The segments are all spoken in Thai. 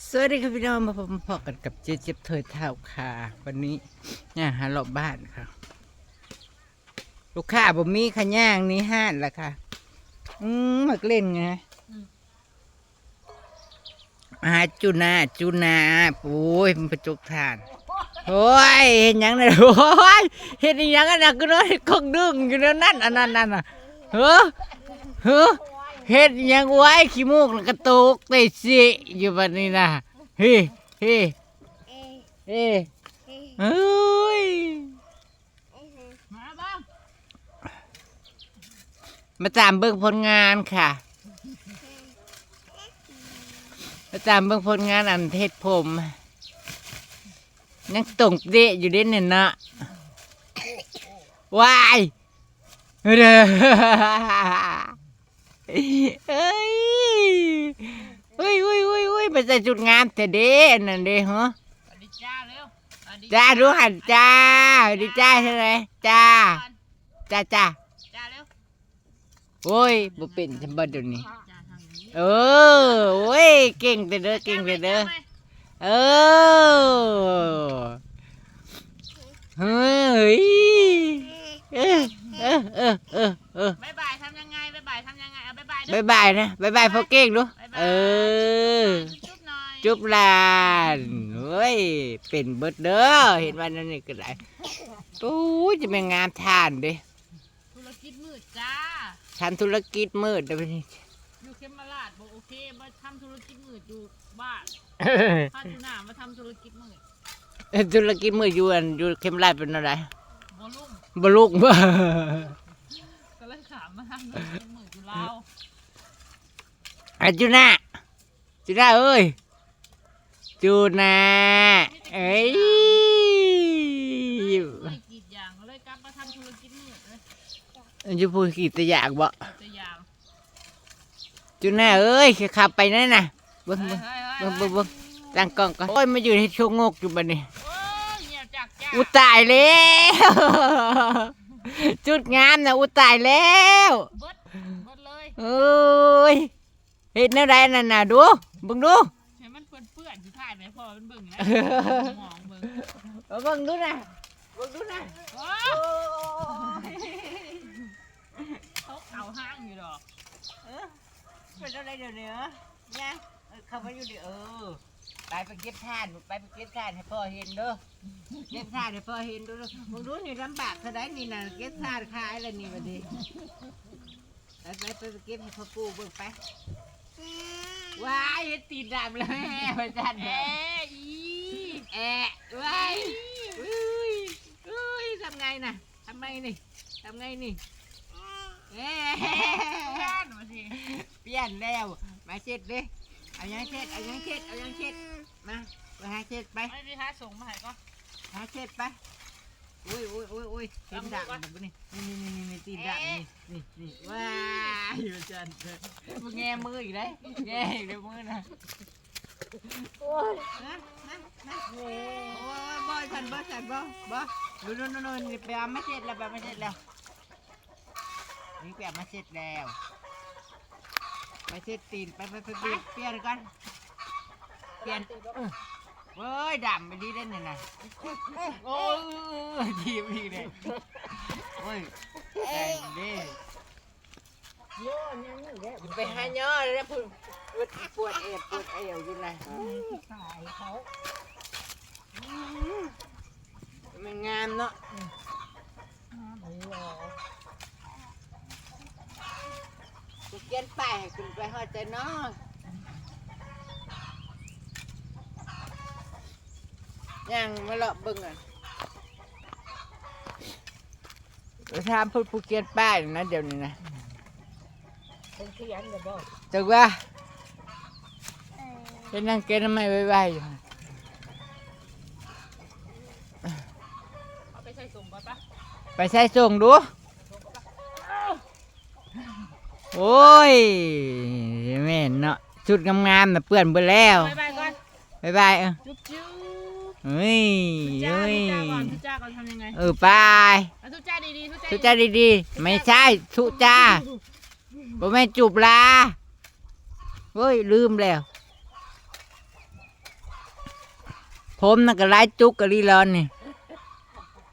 สวัสดีครับพี่น้องมาพบพอกันกับเจ๊เจ็บเถยเท้าค่ะ วันนี้ย่างหารอบบ้านค่ะ ลูกค้าบ่มีค่ะย่างนี้ห้านละค่ะ อืมมาเล่นไงมาจุนาจุนาโอ้ยมันประจุกทานโอ้ยเห็นยังไงโอ้ยเห็นยังอันนั้นก็น้อยคงดึงอยู่แล้วนั่นอันนั้นนั่นน่ะเฮ้อเฮ้อ เฮ็ดหยังไว้ขี้มูกน่ะกระตุกเตะสิอยู่บัดนี้นะเฮ้เฮ้เฮ้เฮ้ยมาบ้างมาตามเบิ่งผลงานค่ะ มาตามเบิ่งผลงานอันเทศผมยังตรงเดะอยู่เด่นเนี่ยนะวายเด้อ เอ้ยเฮ้ยเฮ้ยเฮ้ยเฮ้ยไปใส่จุดงามแต่เด้อันนั่นเด้ฮะสวัสดีจ้าเร็วสวัสดีจ้าดูหันจ้าสวัสดีจ้าใช่ไหมจ้า จ้าจ้าจ้าเร็วโอ้ยบ่เป็นฉันบ่เดี๋ยวนี้ จ้าทางนี้เออโอ้ยเก่งแต่เด้อเก่งแต่เด้อ เออเฮ้ย เออเออเออเออเออบายบายทำยังไงบายบายทำยังไงเอาบายบายบายบายนะบายบายพ่อเก่งดูเออ จุ๊บหน่อยจุ๊บลานเฮ้ย เป็นเบิดเด้อ เห็นว่านั่นนี่ก็ได้โอ้ยจะเป็นงามทานเด้ธุรกิจมืดจ้า ทำธุรกิจมืดเด้อพี่นี่อยู่เข้มมาลาดบอกโอเคมาทำธุรกิจมืดอยู่บ้านพาจูน่ามาทำธุรกิจมืด ธุรกิจมืดอยู่อันอยู่เข้มไล่เป็นอะไร บอลุ่มบลูกบ่ ก็เลยขามมาทำธุรกิจมืดอยู่ลาวอาจุน่าจุน่าเอ้ยจูน่าเอ้ยไม่กรีดยางก็เลยกลับมาทำธุรกิจมืดเลยอันจะพูดกี่ตัวอย่างบ่ตัวยางจูน่าเอ้ยขับไปนั่นน่ะเบิ่งเฮ้เบิ่ยงเฮ้ยเบิ่งเบิ่งเบิ่ง ตั้งกล้องก่อนโอ้ยมาอยู่ในช่วงงกอยู่บัดนี้โอ้ อุยตายแล้ว จุดงามนะอุยตายแล้วเบิดเบิดเลยเอ้ยเฮ็ดแนวใดนั่นน่ะดูเบิ่งดูใช้มันเปื้อนเปื้อนที่ถ่ายไหมพอมันเบิ่งนะมองเบิ่งเอาเบิ่งดูนะเบิ่งดูนะโอ้เขาเขาห้างอยู่ดอกเออเป็นอะไรเดี๋ยวนี้เหรอเนี่ยเออเข้ามาอยู่ดิเออ ไปไปเก็บทานไปไปเก็บทานให้พ่อเห็นเด้อเก็บทานให้พ่อเห็นดูดูมึงดูนี่ลำบากเท่าไดนี่น่ะเก็บทานขายแล้วนี่บัดนี้ไปไปไปไปเก็บให้พ่อปู่เบิ่งไปว้ายเฮ็ดตีนดำแล้วแม่พ่อจันแอเด้ออีแอะว้ายอุ้ยอุ้ยทำไงน่ะทำไงนี่ทำไงนี่เอ๊แค่ะนมาสิเปลี่ยนแล้วมาเช็ดเด้ เอายังเช็ดเอายังเช็ดเอายังเช็ดมาไปหาเช็ดไปไม่มีท้าส่งมาให้ก็หาเช็ดไปอุ้ยอุ้ยอุ้ยอุ้ยตีนดักแบบนี้นี่นี่นี่นี่ตีนดักนี่นี่นี่ว้ายอยู่จันเถอะมึงแง่มืออีกได้แง่อีกเดี๋ยวมือนะโอ้ยนะนะนะโอ้ยบ่สันบ่สันบ่บ่ดูดูดูดูนี่ไปเอามาเช็ดแล้วไปเอามาเช็ดแล้วนี่ไปเอามาเช็ดแล้ว ไปเช็ดตีนไปไปไปไปเปลี่ยนกันเปลี่ยนเออเว้ยดำไปดีได้เนี่ยนะโอ้ยทีมอีกเลยโอ้ยแดงดิไปหาย่อเลยนะพูดปวดปวดเอวปวดเอวอยู่นะสายเขามันงามเนาะ กูเขียนป้ายให้คุณไปหอดใจเนาะยังมาเลาะเบิ่งอะไปถามพูดผู้เขียนป้ายนะเดี๋ยวนี้นะเป็นขยันเลยบ่จักว่าเป็นนั่งเกณฑ์ทำไมไว้ๆอยู่เอาไปใส่ส่งก่อนปะไปใส่ส่งดู โอ้ยแม่นเนาะชุดงามๆน่ะเปื้อนเบิดแล้วบายบายก่อน บ๊ายบายเออจุ๊บจุ๊บเฮ้ยจ้าเฮ้ยจ้าก่อนทุจ้าก่อนทำยังไงเออไปเอาทุจ้าดีๆทุจ้าทุจ้าดีๆ ไม่ใช่ทุจ้าบ่แม่นจูบลาเฮ้ยลืมแล้ว ผมน่ะก็ไล่จุกกะลีร้อนนี่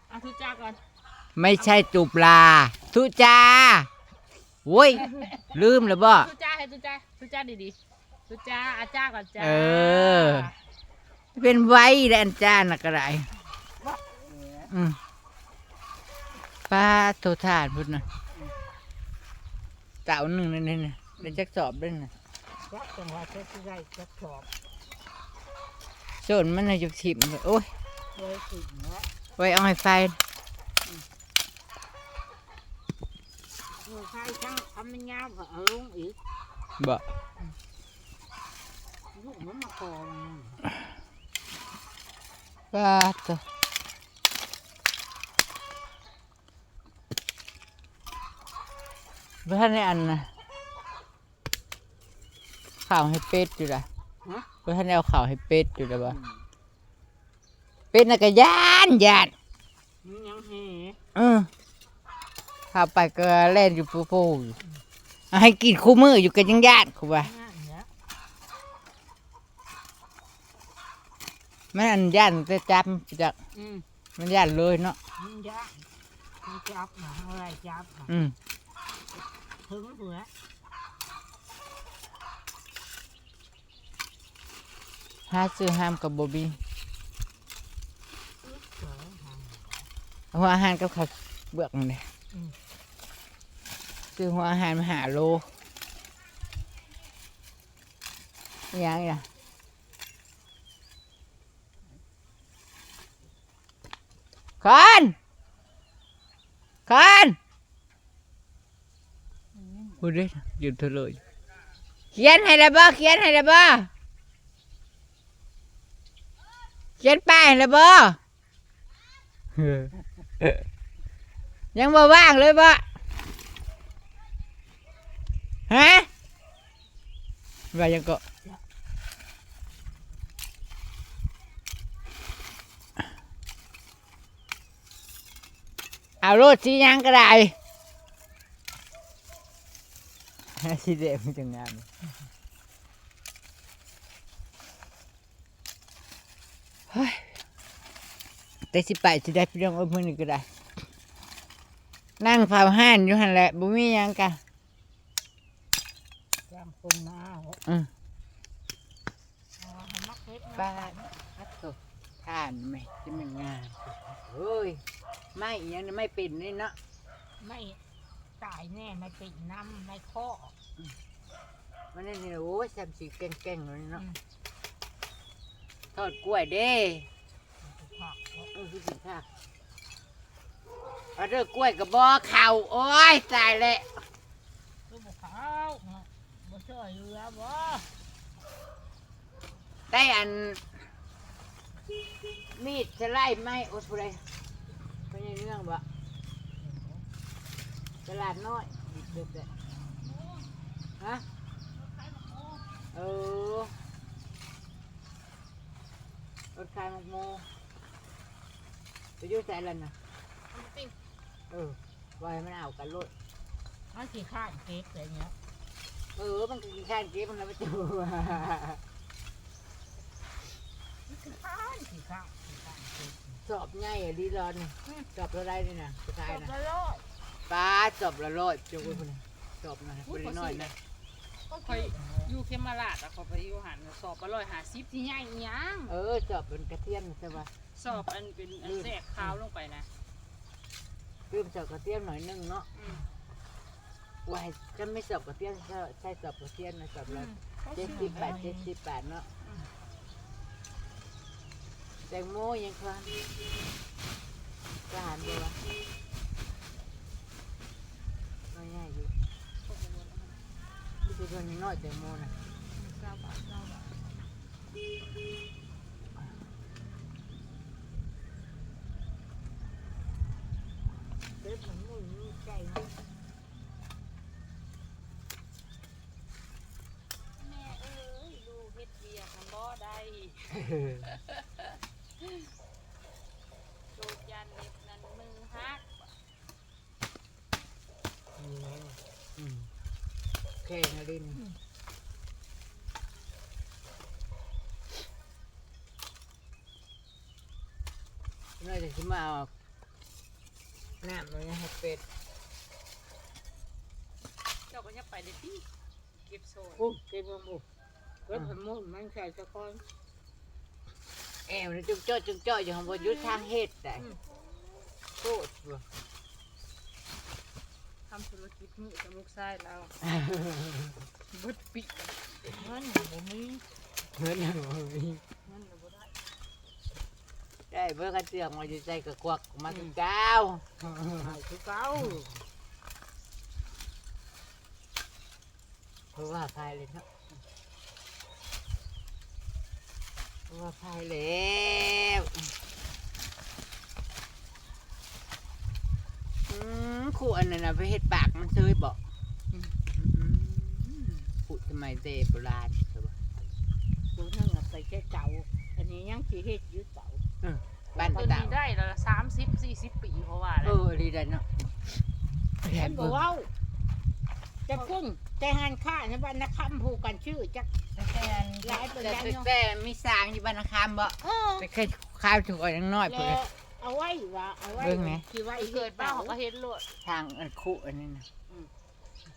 เอาทุจ้าก่อน ไม่ใช่จูปลาทุจา โว้ยลืมแล้วบ่ทุจ้าให้ทุจ้าทุจ้าดีๆทุจ้าอาจ้าก่อนจ้าเออ เป็นไว้แดอันจานน่ะก็ได้อืมป้าโททานพุ่นน่ะเต่าหนึ่งนั่นนี่น่ะได้จักสอบด้วยน่ะจักจังหวะจะสิได้จักชอบส่วนมันน่ะอยู่ถิ่มเลยโอ้ย เลยสิเนาะไว้เอาให้ไฟ เออ ใครทั้งทำมันยาวก็เอาลงอีกบ่ลูกมันมากองป้าตัวบ้านในอันน่ะข่าวให้เป็ดอยู่ละฮะบ้านในเอาข่าวให้เป็ดอยู่ละบ่เป็ดน่ะก็ย่านย่านมันยังแห่เออ ข้าไปก็เล่นอยู่ปูปูอยู่เอาให้กินคู่มืออยู่กันยังย่านคูว่านั่นแหละมันอันย่านจะจับจากอืมมันย่านเลยเนาะมันยากมันจับนะอะไรจับนะอืมถึงเผื่อหาซื้อห้ามกับโบบี้เผื่อหาหัวอาหารกับข้าวเบือกนี่ นแหละอืมซื้อหัวอาหารมาหาโลอิหยัง ยังบ่ว่างเลยบ่ฮะว่ายังก็เอารดสียังก็ได้สีแดงมันจะงามเฮ้ยแต่สิไปสิได้พี่น้องเอ้ยมือนี้ก็ได้ นั่งเฝ้าห้านอยู่หันแหละบ่มีหยังกะจำคงหน้าเอาอืมเอาให้มักเฮ็ดนะบ้านพัดตกท่านไหมจะมันงามเฮ้ยไม่อีหยังนี่ไม่เป็นนี่เนาะไม่ตายแน่ไม่ติดน้ำไม่ข้อมันนี่นี่โอ้ยแซมสีแก่งๆเลยเนาะอืมทอดกล้วยเด้ ผักเออคือสิค่ะ เอาเด้อกล้วยกับบ่อเข่าโอ้ยตายแล้วลูกขาวบ่ช่วยเหลือบ่ได้อัน มีดจะไล่ไหมโอ้ยผู้ใดไม่ใช่เรื่องบ่ตลาดน้อยเด็ดๆเลยฮะเออรถขายหมกโมไปอยุ่ใส่แล้วนะมันติด เออวายมันเอากันรถมันขี้ข้านเก็บอะไรเงี้ยเออ มันก็กินข้าวเก็บมันแล้วไปจูมันขี้ข้านขี้ข้านขี้ข้านเก็บสอบง่ายอะดีรอนสอบละไรนี่นะสุดท้ายจบนะแล้วป้าสอบละร้อยจุกไปคนนึงสอบหน่อยไปน้อยนะก็คอยอยู่เคมาลาดอะเขาไปอยู่หันสอบอร่อยหาซิปที่ใหญ่อีหยังเออสอบเป็นกระเทียมใช่ปะสอบอันเป็นอันแทรกขาวลงไปนะ เพิ่มสอบกระเทียมหน่อยนึงเนาะอืมวายจะไม่สอบกระเทียมใช่ใช่สอบกระเทียมนะสอบละเขาเจ็ดซื้สิอบแปดเจ็ดสิบแปดเนาะแตงโมยังคลานทหารเดียวะน้อยง่ายอยู่ที่เป็นคนน้อยแตงโมนะเก้าบาทเก้าบาท เก็บมันมือ มีใจนะแม่เอ้ยดูเฮ็ดเบียร์มันบ่ได้โดดยันเล็บนั้นมือฮักนี่ไงอืมแข่งอะไรนี่สิมาเอาน้ำมันให้เป็ด เจ้าก็ยังไปได้ที่เก็บโซนโอ้เก็บมาบุเก็บผมุนมันใส่ตะกอนแอวนี่จุกจ้อยจุกจ้อยอยู่ของบนยุทธทางเฮ็ดได้โคตรบ่ทำธุรกิจมือกับลูกชายเราเบิดปีเงินบ่มีเงินเอามีเงินบ่ได้ได้เบิ่งกระเตือกมาอยู่ใจกะกวักมาถึงเก้าหายคือเก่า เพ ราะว่าพายเลยเนาะเพราะว่าพายแล้วอืมขู่อันนั้นน่ะไปเฮ็ดปากมันเซยบอกขู่ทำไมเตโบราณใช่ปะตัวนึงอะไปแค่เก่าอันนี้ยังสีเฮ็ดอยืดเก่าบ้านตัวต่านี้งได้แล้วสามสิบสี่สิบปีเพราะว่าเออดีดันเนาะฉันบอกว่าจะพุ่ง แต่หันข้าในบ้านนักคำผูกกันชื่อจักหลายเป็นแต่ยังแต่เนาะแต่มีสร้างอยู่บ้านนาคามบ่เออไปเคยข้าวถูกอ่อยน้อยๆเพื่แล้อวเอาไว้ว่าเอาไว้เบิ่งไหม ที่ไว้เกิดบ้านเขาก็เห็นโลดทางอันคุอันนี้นะ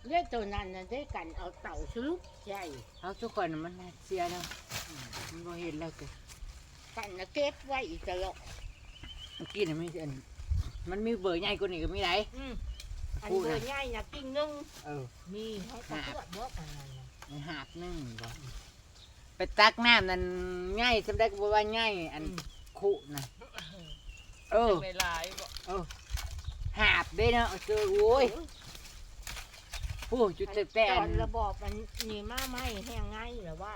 เรื่องตัวนั้นน่ะได้กันเอาเต่าสลุกใหญ่เขาทุกคนน่ะมันน่าเสียแล้วมันบ่เห็นแล้วก็กันนะเก็บไว้อีกตลอดเมื่อกี้น่ะมีอันมันมีเบอร์ใหญ่กว่านี้ก็มีไหนอืม อันคู่เบอนะร์ใหญ่นะกิ้งนึงเออมีเขาก็เพื่อบอกอันนั้นน่ะมีหาบหนึงบ่ไปตักน้ำนั่นง่ายสำได้ก็บ่ว่าง่ายอันคุนะเออ เวลาบ่หาบเด้เนาะเจอโอ้ยผู้จุดแต่แต่ตอัอนนระบอบมันนี่มาไหมแห้งไงหรือว่า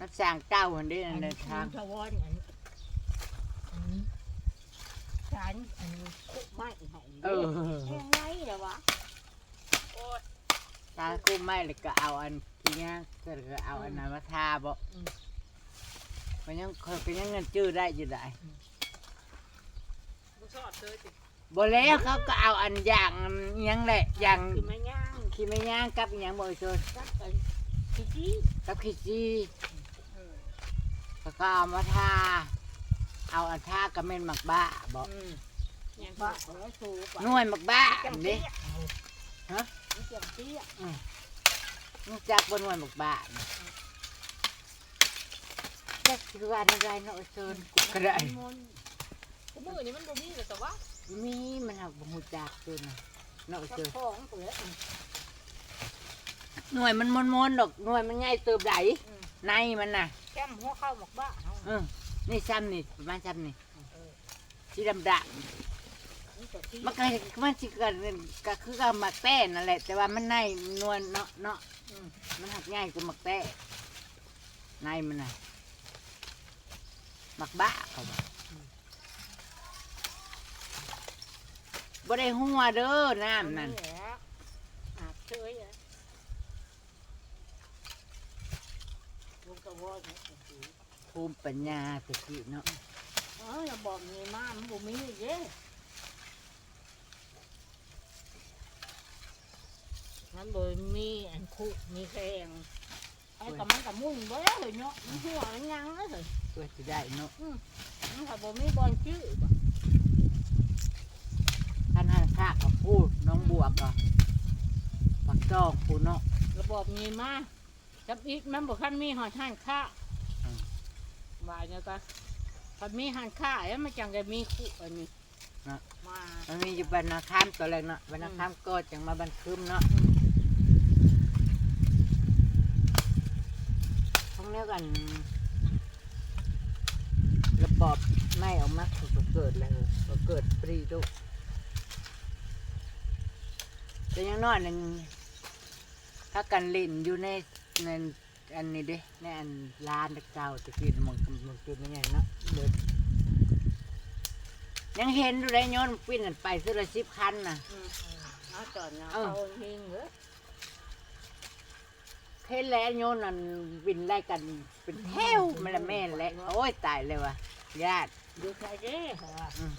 นักสร้างเก้าอันเด้อันอันเดินทาง ทวอนอันอัน ฉันอันคุกไม้ให้เออแห้งไงหรือวะโอ้ยตากุ้มไม่เลยก็เอาอันที่ย่างก็เอาอันนั้นมาทาบ่มันยังเคยเป็นยังเงินจื้อได้อยู่ได้บ่ชอบเธอจิบ่แล้วเขาก็เอาอันอย่างอิหยังแหละอย่างคือไม่ย่างขี้ไม่ย่างกับอิหยังบ่อยเชิญกับไอ้ขี้จี้กับขี้จีเออ แล้วก็เอามาทา เอาอันทากับเม่นหมักบ้าบ่อืมยังบ้าของไอ้สูบหน่วยหมักบ้าจังเด้เตี้ยฮะมันจังเตี้ยรู้จักบ่หน่วยหมักบ้านี่จักคือว่าอะไรเนาะเชิญกูก็ได้มันกูมือนี่มันบ่มีเลยแต่ว่ามีมันเอาบ่ฮู้จักเชิญน่ะเนาะมันเชิญของเปลือกหน่วยมันมนๆดอกหน่วยมันใหญ่เติบใดในมันน่ะแก้มหัวเข้าหมกบ้าเฮาเออ นี่ซ้ำนี่ประมาณซ้ำนี่เออสีดำดมันจะตี้ำมันก็มันสิเกิดก็คือกับหมักแต้นั่นแหละ แต่ว่ามันในนวลเนาะเนาะอืมมันหักง่ายกว่าหมักแต้ในมันน่ะหมักบ้าเขาบอกบ่ได้หัวเด้อน้ำนั่นแหละอาบเชยอะลูกกระวอนเนี่ยโอ้โห ภูมิปัญญาตะกี้เนาะเออระบอกมีมามันบ่มีเด้มันบ่มีอันคุมีแขงไอ้กับมันกับมุ่นบ่ได้เลยเนาะมันหัวมันยังเลยเพื่อจะได้เนาะมันก็บ่มีบอลชื่อบ่ท่านหันข้ากับพูดน้องบวกก็ปักจองปูเนาะระบบมีมาจับอีกมันบ่คันมีหอดหันค่าอืม ว่าเนี่ยก็คันมีหันค่าแล้วมันจังจะมีคุอันนี้มามันมีอยู่บรรณาคามตัวแรกเนาะบรรณาคามก็จังมาบรรคืมเนาะทั้งนี้กัน ระบอบไม่ออกมาถูกก็เกิดเลยก็เกิดปรีดุแต่อยังน้อยหนึ่งถ้ากันเล่นอยู่ในในอันนี้เด้ในอันร้านเก่าตะกี้มัน มันกินยังไงเนาะเดินยังเห็นดูได้ย้อนปิ้นกันไปซื้อละสิบคันน่ะอืมเอาจอดนะเออเอาเฮงเหรอเห็นแล้วโยนนั่นบินไล่กันเป็นแถวมันละแม่นแหละโอ้ยตายเลยว่ะญาติดูใครเด้เหรออืม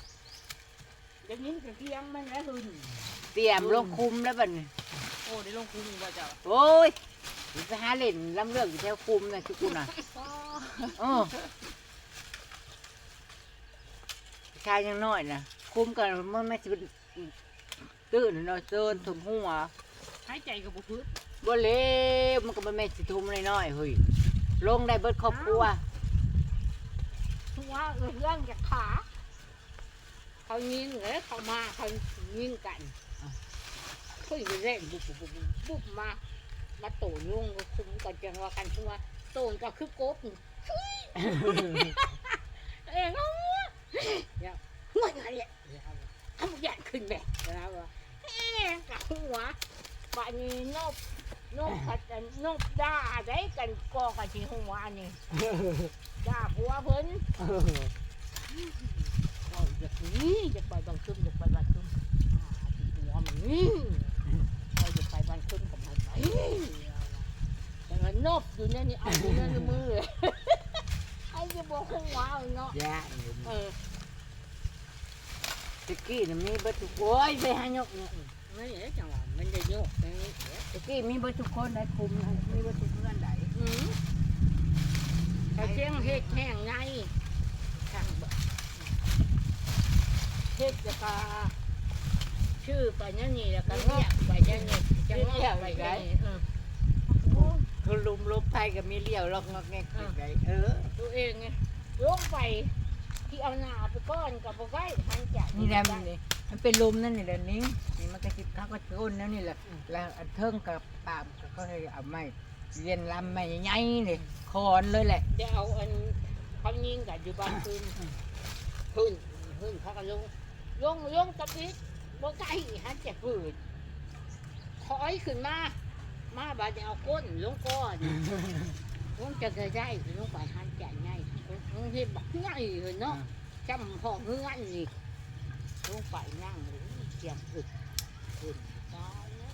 เดี๋ยวนี้จะเที่ยงมันแล้วหึนเตรียมลงคุมแล้วบัดนี้ โอ้ได้ลงคุมว่าเจ้าโอ้ย ไปหาเล่นลำเลือกอยู่แถวคุมนะชุกุน่ะเออชายยังน้อยนะคุ้มกันมันไม่สิเป็นตื่นเนาะตื่นถุมหัวหายใจกับบุพื้นบ่เลวมันก็บ่แม่นสิทุ่มน้อยๆเฮ้ยลงได้เบิดครอบครัวหัวเรื่องจากขาเขายิงเลยเขามาเขายิงกันเฮ้ยเล่นบุบบุบบุบบุบบุบมา มาโตยุ่งก็คุ้มกันจังว่ากันทั่วโตนก็คือกบนี่เอ้ยงงเนี่ยหัวอะไรเนี่ยทำยันขึ้นแบบนะว่าเอ๊ะกับหัวบานี้นบนบขัดกันนบด่าได้กันกอกันที่หัวนี่ด่าผัวเพิ่นเอาอย่านี้อย่าไปบังคึมอย่าไปบังคึมหัวมันนี่เอาอย่าไปบังคึมกับ แต่มันนบอยู่เนี่ยนี่เอาอยู่เนี่ยในมือเลยไอ้จะบอกหัวเอาเนาะยาเออตะกี้น่ะมีเบิดทุกโอ้ยไปหายกเนี่ยไม่เอ๋จังหวะมันจะโยกอย่างนี้เอ๋ตะกี้มีเบิดทุกคนได้คุมนะมีเบิดทุกเพื่อนได้อืมแต่เชียงเฮ็ดแห้งไงช่างบ่เฮ็ดจะกาชื่อไปเนั่นนี่แล้วก็เรียก ไปนั่นนี่จะเรียกไปไงเออคือลุมลบไปก็มีเลี้ยวลอกงอกแงกไปไกลเออตัวเองไงลงไปที่เอาหน้าไปก้อนกับบ่ได้ทันใจนี่แหละมันนี่มันเป็นลุมนั่นนี่แหละนิ้งนี่มันก็สิเขาก็โกนแล้วนี่แหละแล้วอันเทิงกับปามก็ก็เลยเอาไม้เรียนลำไม้ใหญ่ๆนี่คอนเลยแหละเดี๋ยวเอาอันเขายิงกันอยู่บ้านคืนขึ้นขึ้นเขาก็ลงลงลงตะกี้บ่ได้หันจะฝืด ถอยขึ้นมา มาบาดจะเอาก้นลงก้อนลงจะได้ได้ลงไปหันใจง่ายลงเห็นบักง่ายเลยเนาะจำห้องเงื่อนนี่ลงไปนั่งเลยเสียงอึดอึดตายแล้ว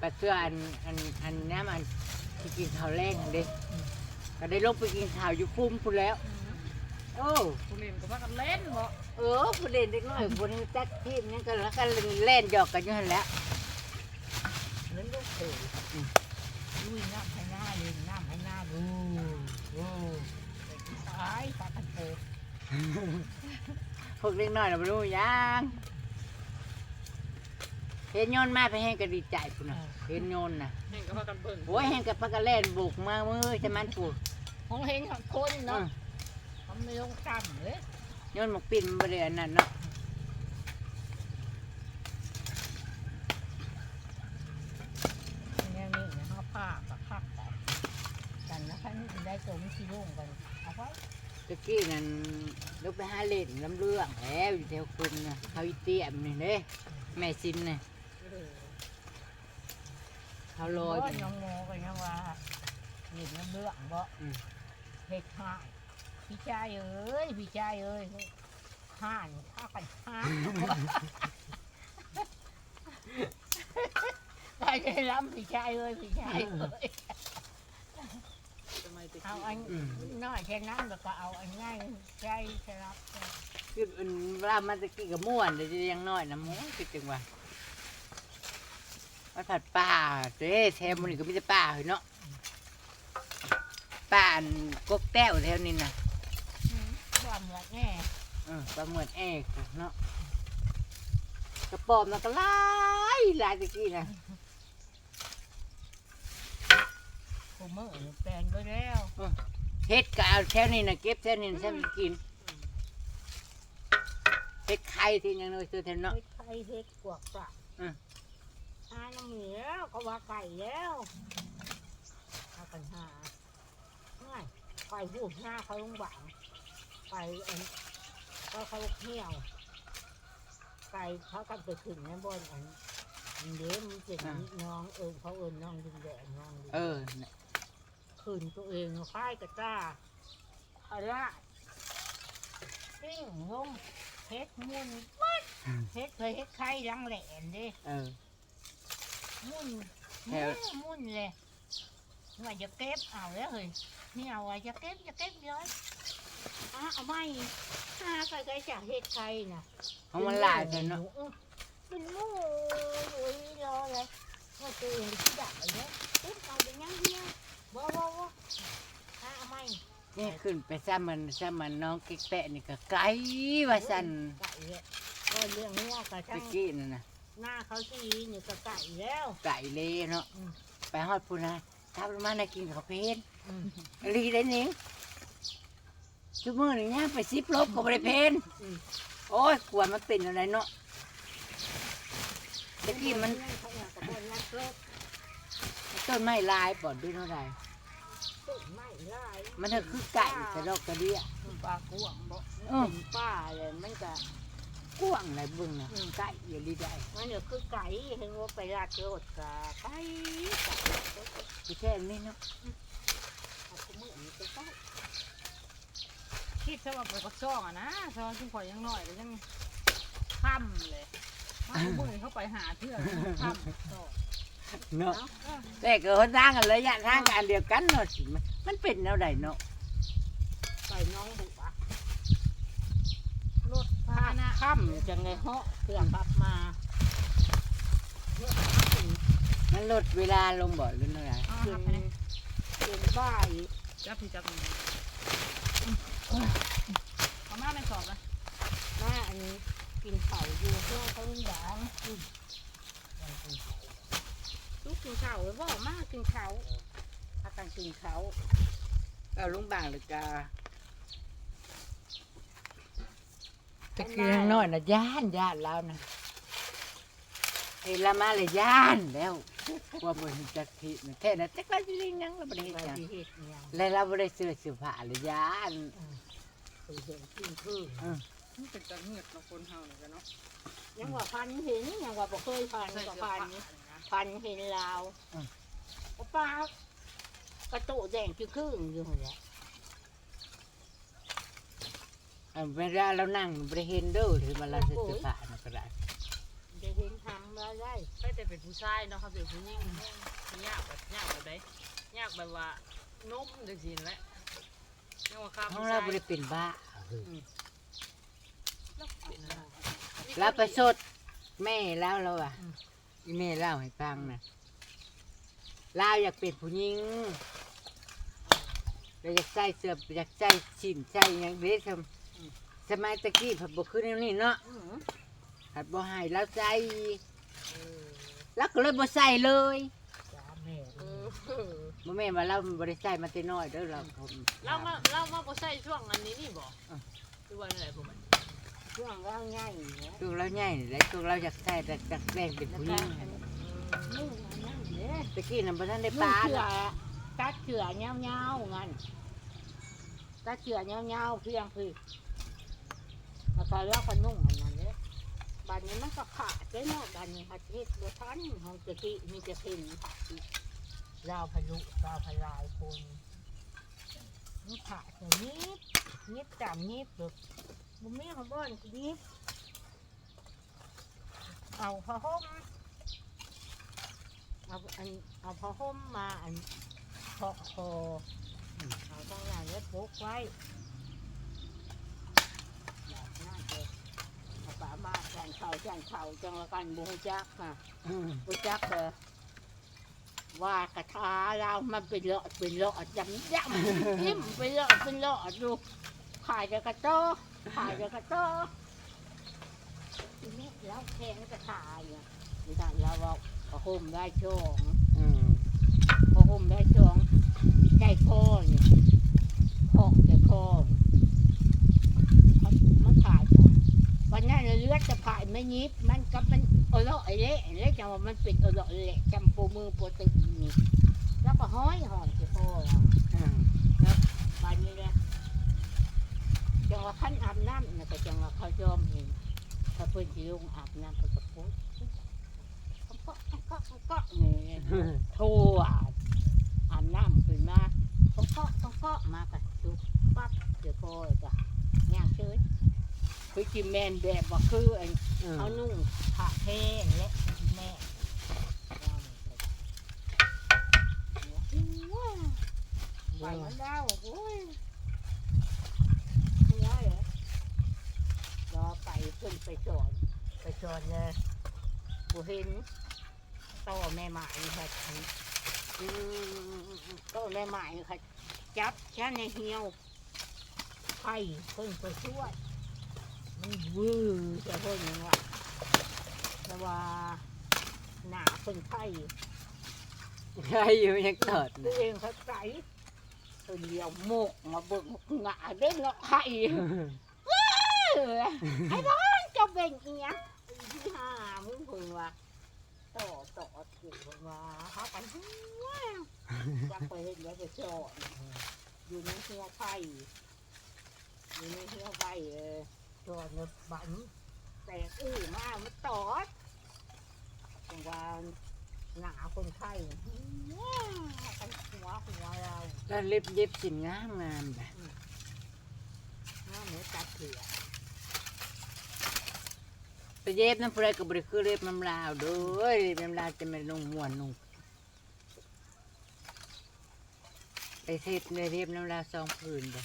ปัดเสื้ออันอันอันน้ำอันที่กินข้าวแรงอันเด้ก็ได้ลงไปกินข้าวอยู่ฟุ้มพูนแล้ว โอ้ผู้เล่นก็ว่ากันเล่นบ่เออผู้เล่นเด็กน้อยผู้นี้จัดทีมนี่ก็แล้วก็เล่นหยอกกันอยู่หั่นแหล้วนั่นลูก เขยลุยน้ำให้หน้าเลยน้ำให้หน้าดูโอ้ตายปากกันโตพวกเล็กน้อยเน่ะบ่รู้ยังเห็นโยนมาไปให้ก็ดีใจพุ่นน่ะเห็นโยนนะเล่นก็ว่ากันเบิ่งโอ้ยแห่งกับปากกาเล่นบุกมามือจะมันถูกของเห็นของคนเนาะเขาไม่ลงต่ำเลยยนหมกปิ่นมันบ่ได้อันนั้นเนาะ แนวนี้นะเขาผ้ากับพักแต่ กันนะคะนี่ได้ตัวไม่ชี้ลงกันเอาไว้ตะกี้นั่นลูกไปหาเล่นลำเรื่องแหวอยู่แถวคุมนะเขาอีเตี้ยมนี่เด้แม่ซินน่ะเขาลอยบ่ยังโง่กันยังว่าเห็นน้ำเลืองบ่เฮ็ดหานพี่ชายเอ้ยพี่ชายเอ้ยห่านข้ากันห่านได้ได้ล้ำพี่ชายเอ้ยพี่ชายเอ้ย เอากี้อันอืมน้อยแค่นั้นแล้วก็เอาอันง่ายใช่ใช่รับคืออันเวลามันตะกี้กับม่วนเดี๋ยวจะยังน้อยนะหมูคิดจังว่ามันผัดป่าเด้แถวมันนี่ก็มีแต่ป่าเฮ้ยเนาะป่าอันกกแต้วแถวนี้น่ะความเหมือนแน่เออปลาเหมือนแอกเนาะกระปอมมันก็หลายหลายตะกี้นะ ผมเมื่อแปลงไปแล้วเฮ็ดก็เอาแถวนี้นะเก็บแถวนี้นะใช่ไหมกินเฮ็ดไข่ที่ยังน้อยตัวแถวเนาะ เฮ็ดไข่เฮ็ดกวกปลาอืมอาน้ำเหนียวก็ว่าไก่แล้วเอาปัญหาง่ายไก่หูหน้าเขาลงบังไก่อันก็เขาเที่ยวไก่เขากันไปขึ้นในบนอันอันเดี๋ยวมันเป็นน้องเอิญเขาเอิญน้องดินแดงน้องดินเออ ขึ้นตัวเองค่ายกระจ้าอะไรติ้งลงเฮ็ดมุนมัดเฮ็ดเคยเฮ็ดไข่รังแหลนเด้เออ มุนแถมุว นมุนเลยว่าจะเก็บเอาแล้วเฮ้ยนี่เอาไว้จะเก็บจะเก็บเยอะอะเอาไม่อ่าใครๆจะเฮ็ดไข่น่ะของมันหลายเถอะเนาะเป็นหมูโอ้ยรอเลยว่าตัวเองที่ดักเลยเนาะเก็บเอาไปยังเดีย วบ่บ่บ่อะเอาไม่นี่ขึ้นไปซ้ำมันซ้ำมันน้องกิ๊กแปะนี่ก็ไกลว่าสันไก่เนี่ยก็เรื่องนี้ก็ตะช่างกี้นั่นน่ะหน้าเขาสีนี่ก็ไก่แล้ว ไก่เลยเนาะอืม ไปฮอดพูนนะทับลงมานะกินข้าวเพนอืมลีได้นิงชุมือหนึ่งย่างไปซิปลบก็บริเพนอืมโอ้ยกลัวมันเป็นอะไรเนาะตะกี้มันเขาอยากกับคนนักรบต้นไม้ลายปอดด้วยเท่าไหร่ต้นไม้ลาย มันก็คือไก่กระดอกกระเดียปลากวางบ่เออเป็นป้าเลยมันก็กว้างอะไรเบึงนะไก่อย่าลีได้มันก็คือไก่เห็นว่าไปลาดรถกะไก่ไก่ที่แค่นี้เนาะเอาไปมือนี่ก็ไก่คิดซะว่าไปปักซ่องอะนะซองซึ่งข่อยยังน้อยก็ยังค่ำเลยมาเอามือเข้าไปหาเทื่อกค่ำต่อ เนาะแต่ก็เขาสร้างกันระยะทางกันเดียวกันเนาะสิมันมันเป็นแนวใดเนาะไก่น้องบุกอะรถพาหนะค่ำจังเลยเหาะเพื่อนปับมาเนี่ยมันลดเวลาลงบ่หรือเท่าไหร่เอาขึ้หันกไปเลยขึ้นบ่ายจับพี่จับนี่เอามาไม่สอบเลยมาอันนี้กินเข่าวอยู่เพื่อเขาหยางลู กกินข้าวไว้บ่มากินข้าวพากันกินข้าวเอาลุงบางเลยกาตะกี้ยังน้อยนะย่านย่านแล้วนะเห็นละมาเลยย่านแล้วว่าบนจักทิแค่นั้นจักว่าจะเลี้ยงยังเราไม่ได้เฮ็ดไปหยังที่เฮ็ดเนี่ยแล้วเราไม่ได้ซื้อเสื้อผ้าเลยย่านไปเห็นกินคือมันเป็นจังเงียบเราคนเฮาเนี่ยกันเนาะยังว่าพันเห็นยังว่าบ่เคยพันใส่ก็เสื้อพันผ้า พันเห็นลาวป้ากระโตแดงคือครึ่งอยู่หั่นแหละอันเวลาเรานั่งไม่ได้เห็นเด้อถือมาเราใส่เสื้อผ้านะก็ได้จะเห็นทำแล้วได้ใครแต่เป็นผู้ชายเนาะเขาเป็นผู้หญิงมันยากแบบยากแบบใดยากแบบว่านุ่มจังซี่นั่นแหละยังว่าครับของเราไม่ได้เป็นบ้าเป็นอะไรเราไปสดแม่แล้วเราอะ อีแม่เล่าให้ฟังนะเราอยากเป็นผู้หญิงเราอยากใส่เสื้ออยากใส่ชิ้นใส่หยังเด้ทำสมัยตะกี้ผัดบคือแนนี้เนาะผัดบ่ให้เราใส่แล้วก็เลยบ่ใส่เลยแม่เออบ่แม่นว่าเราบ่ได้ใส่มาแต่น้อยเด้อเราเรามาเรามาบ่ใช่ช่วงอันนี้นี่บ่คือว่าอะไรพวกมัน ช่วงเราง่ายเนี่ยตัวเราใหญ่นี่แหละตัวเราอยากใส่แต่จักแรงเป็นผู้หญิงนุ่งอันนั่นเนี่ยตะกี้น่ะบ่ทันได้นุ่ปางนเชือตัดเชือเงาเงาๆงั้นตัดเชือเงาเงาๆเพียงคือแล้วก็เราก็นุ่งอันนั้นเนี่ยบัดนี้มันก็ขาดไปเนาะบัดนี้หัดเฮ็ดบ่ทันห้องตะกี้มีแต่เพิ่นขาดอีกลาวพะลุลาวพะลายคนนี่ขาดแต่นิดนิดจำนิดเด้อ บ่มีเขาบ่นนิดเอาผ้าห่มเอาอันเอาผ้าห่มมาอันพอกคออเอาตั้งนานแล้วพกไว้แบบน่าจะเอาป่ามาแจนเข่าแจนเข่าจังละกันบูจักค่ะอืมบูจักเลยว่ากระทาเรามันเป็นเลาะเป็นเลาะจำยำยิ้มเป็นเลาะเป็นเลาะดูขายจะกระโต ขายจะกระโตทีนี้แล้วแทงกระทาอยู่นี่ท่านเราบอกผ้าห่มได้ช่องอืมพอห่มได้ช่วงใจคอเนี่ยหอกใจคอมันมันขาดก่อนวันนั้นเลือดจะผ่านไม่ยิบมันก็มันเออเลาะไอ้เละเละจังว่ามันเป็นเออเลาะเละจำปูมือปูตินี่แล้วก็ห้อยห้อยใจคอเรา อืมบานนี้เลย จังว่าขั้นอาบน้ำนะก็จังว่าเขายอมเห็นถ้าเพิ่อนสิลงอาบน้ำเพิ่นก็พูดก็ก็ก็ก็นี่โทรอะอาบน้ำขึ้นมาเขาเคาะเขาเคาะมากันดูปั๊บเดี๋ยวพอเลยจ้ะย่างเฉยคือจิแมนแบบว่าคืออันอืมเอานุ่งผ้าเทและแม่ไปมันดาวโอ้ยไม่ได้เหรอ รอไปขึ้นไปสอนไปสอนเลยบุเห็นโตแม่หมายค่ะอืมโตแม่หมายค่ะจับฉันในเหี่ยวข่เพิ่นไปช่วยมันวื้อจะเพิ่นยังไงแต่ว่าหนาเพิ่นไข่ใช่อยู่ยังตอดตัวเองเขาใส่เพิ่นเดียวโมกมาเบิ่งหงาเด้งเนาะไข่เอ้อไอ้บ้านจะเป็นอีหยังที่หามึงเพิ่นว่าต่อต่อถูกเพิ่นว่าหากันหัวจักไปเฮ็ดแล้วจะจอดอยู่ในเฮือไข่อยู่ในเฮือไข่เออจอดเนี่ยบันแตกอื้อมามันตอดจังว่าหนาคนไข้หัวกันหัวหัวเราแล้วเล็บเย็บสินงามงามแบบหน้าเหมือนตัดเถื่อ ไปเย็บน้ำผู้ใดก็บริคือเล็บน้ำลาวเด้วยเล็บน้ำลาวจะไม่ลงม่วนลงไปเทศในเล็บน้ำลาวสองผืนเลย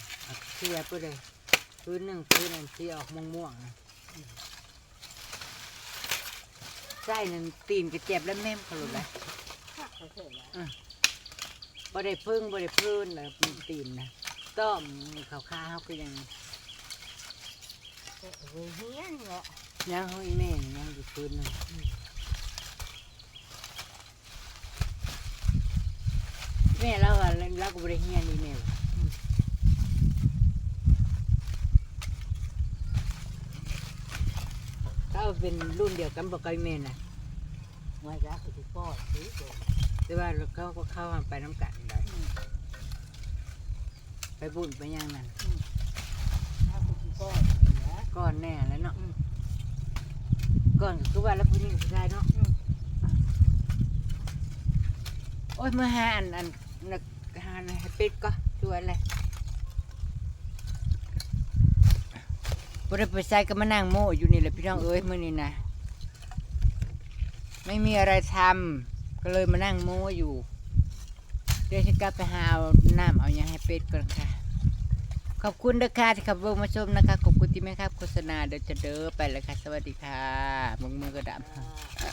เสียไปเลยพื้นหนึ่งพื้นหนึ่งที่ออกม่วงม่วงนะไส้หนั่นตีนกระเจ็บแล้วแม่มขลุดเลยบ่ได้พึ่งบ่ได้พื้นนะมันตีนนะต้อมขาวข้าวก็ยังเฮี้ยนเนาะ ยังเขาอีแม่นี่ยังอยู่พื้นหนึงแม่เราอะเราก็บ่ได้เฮียนอีแม่เขาเป็นรุ่นเดียวกันบ่กับอีแม่น่ะไว้รักคือป้อนซื้อตัวแต่ว่าเขาก็เข้าไปน้ำกันได้ไปบุญไปหยังนั่นถ้าคือป้อนนะก้อนแน่แล้วเนาะอืม ก้อนก็คือว่าแล้วผู้หญิงผู้ชายเนาะโอ้ยเมื่อหาอันอันนักหาอันให้ปิดก็ชวนเลยบ่ได้ไปใส่ก็มานั่งโม่อยู่นี่แหละพี่น้องเอ้ยมื้อนี้นะไม่มีอะไรทำก็เลยมานั่งโม่อยู่ เดี๋ยวฉันกลับไปหาเอาน้ำเอาหยังให้เป็ดก่อนค่ะ ขอบคุณเด้อค่ะที่ขับเบิ่งมาชมนะคะขอบคุณ ที่ไม่ครับโฆษณาเดี๋ยวจะเด้อไปแล้วค่ะสวัสดีค่ะมึงมือกระดับ อ่า